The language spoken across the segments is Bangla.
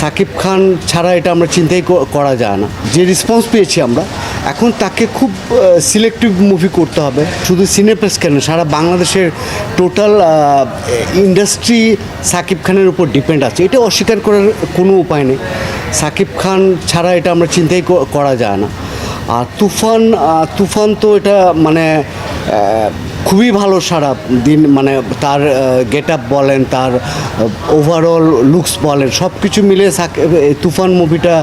সাকিব খান ছাড়া এটা আমরা চিন্তাই করা যায় না। যে রেসপন্স পেয়েছি আমরা, এখন তাকে খুব সিলেক্টিভ মুভি করতে হবে। শুধু সিনেপ্লেক্স কেন, সারা বাংলাদেশের টোটাল ইন্ডাস্ট্রি সাকিব খানের উপর ডিপেন্ড আছে। এটা অস্বীকার করার কোনো উপায় নেই। সাকিব খান ছাড়া এটা আমরা চিন্তাই করা যায় না। আর তুফান তুফান তো এটা মানে খুবই ভালো সারা দিন মানে তার গেট আপ বলেন, তার ওভারঅল লুকস বলেন সব কিছু মিলে তুফান মুভিটা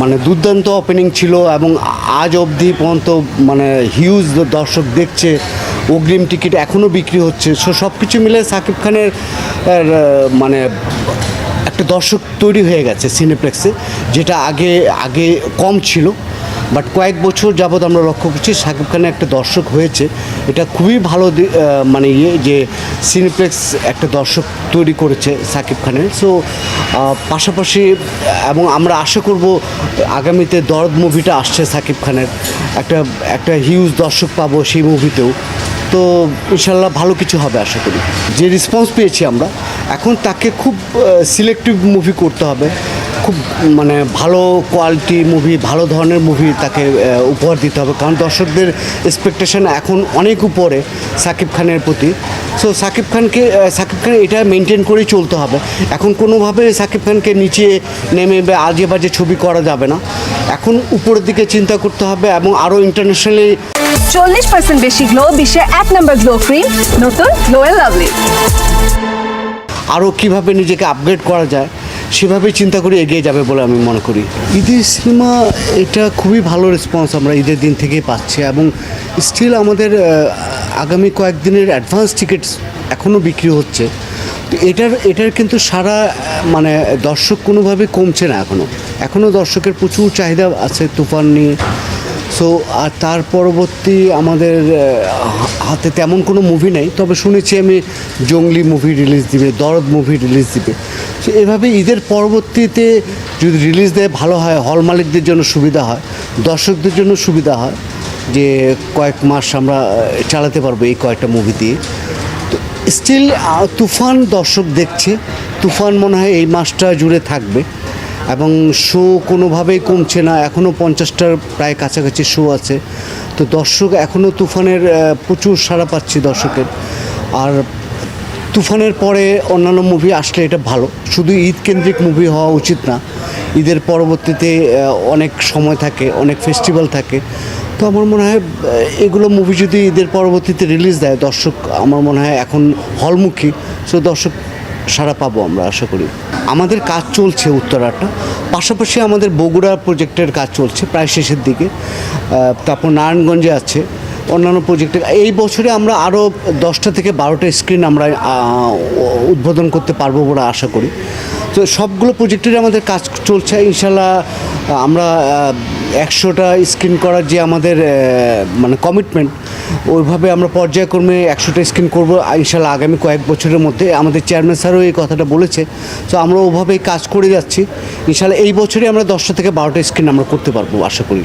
মানে দুর্দান্ত ওপেনিং ছিল এবং আজ অবধি পর্যন্ত মানে হিউজ দর্শক দেখছে, অগ্রিম টিকিট এখনও বিক্রি হচ্ছে। সো সব কিছু মিলে সাকিব খানের মানে একটা দর্শক তৈরি হয়ে গেছে সিনেপ্লেক্সে যেটা আগে আগে কম ছিল। বাট কয়েক বছর যাবৎ আমরা লক্ষ্য করছি শাকিব খানের একটা দর্শক হয়েছে। এটা খুবই ভালো মানে ইয়ে যে সিনেপ্লেক্স একটা দর্শক তৈরি করেছে সাকিব খানের। সো পাশাপাশি, এবং আমরা আশা করব আগামীতে দরদ মুভিটা আসছে সাকিব খানের। একটা একটা হিউজ দর্শক পাবো সেই মুভিতেও। তো ইনশাল্লাহ ভালো কিছু হবে আশা করি। যে রেসপন্স পেয়েছি আমরা, এখন তাকে খুব সিলেক্টিভ মুভি করতে হবে। খুব মানে ভালো কোয়ালিটি মুভি ভালো ধরনের মুভি তাকে উপহার দিতে হবে। কারণ দর্শকদের এক্সপেকটেশন এখন অনেক উপরে সাকিব খানের প্রতি। সো সাকিব খানকে সাকিব খান এটা মেনটেন করেই চলতে হবে। এখন কোনোভাবে সাকিব খানকে নিচে নেমে বা আজে বাজে ছবি করা যাবে না। এখন উপরের দিকে চিন্তা করতে হবে এবং আরও ইন্টারন্যাশনালি চল্লিশ পার্সেন্ট বেশি গ্লো বিশ্বের এক নম্বর গ্লো ক্রিম নতুন গ্লো লাভলি আরও কীভাবে নিজেকে আপগ্রেড করা যায়? সেভাবেই চিন্তা করে এগিয়ে যাবে বলে আমি মনে করি। ঈদের সিনেমা, এটা খুবই ভালো রেসপন্স আমরা ঈদের দিন থেকেই পাচ্ছি এবং স্টিল আমাদের আগামী কয়েকদিনের অ্যাডভান্স টিকিটস এখনও বিক্রি হচ্ছে। তো এটার এটার কিন্তু সারা মানে দর্শক কোনোভাবে কমছে না এখনও এখনও দর্শকের প্রচুর চাহিদা আছে, তুফান নিয়ে সো আর তার পরবর্তী আমাদের হাতে তেমন কোনো মুভি নেই, তবে শুনেছি আমি জঙ্গলি মুভি রিলিজ দিবে, দরদ মুভি রিলিজ দিবে। সো এভাবে ঈদের পরবর্তীতে যদি রিলিজ দেয়, ভালো হয় হল মালিকদের জন্য সুবিধা হয়, দর্শকদের জন্য সুবিধা হয়, যে কয়েক মাস আমরা চালাতে পারব এই কয়েকটা মুভি দিয়ে। তো স্টিল তুফান দর্শক দেখছে, তুফান মনে হয় এই মাসটা জুড়ে থাকবে। এবং শো কোনোভাবেই কমছে না। এখনও পঞ্চাশটার প্রায় কাছাকাছি শো আছে। তো দর্শক এখনও তুফানের প্রচুর সাড়া পাচ্ছি দর্শকের। আর তুফানের পরে অন্যান্য মুভি আসলে এটা ভালো। শুধু ঈদ কেন্দ্রিক মুভি হওয়া উচিত না। ঈদের পরবর্তীতে অনেক সময় থাকে, অনেক ফেস্টিভ্যাল থাকে। তো আমার মনে হয় এগুলো মুভি যদি ঈদের পরবর্তীতে রিলিজ দেয়, দর্শক, আমার মনে হয় এখন হলমুখী। সো দর্শক সারা পাবো আমরা, আশা করি। আমাদের কাজ চলছে উত্তরাটা। পাশাপাশি আমাদের বগুড়া প্রজেক্টের কাজ চলছে, প্রায় শেষের দিকে। তারপর নারায়ণগঞ্জে আছে, অন্যান্য প্রজেক্টে এই বছরে আমরা আরও দশটা থেকে বারোটা স্ক্রিন আমরা উদ্বোধন করতে পারব বলে আশা করি। তো সবগুলো প্রজেক্টের আমাদের কাজ চলছে। ইনশাল্লাহ, আমরা একশোটা স্ক্রিন করার যে আমাদের মানে কমিটমেন্ট ওইভাবে আমরা পর্যায়ক্রমে একশোটা স্ক্রিন করব, ইনশাল্লাহ আগামী কয়েক বছরের মধ্যে। আমাদের চেয়ারম্যান স্যারও এই কথাটা বলেছে। তো আমরা ওভাবেই কাজ করে যাচ্ছি। ইনশাল্লাহ এই বছরে আমরা দশটা থেকে বারোটা স্ক্রিন আমরা করতে পারব, আশা করি।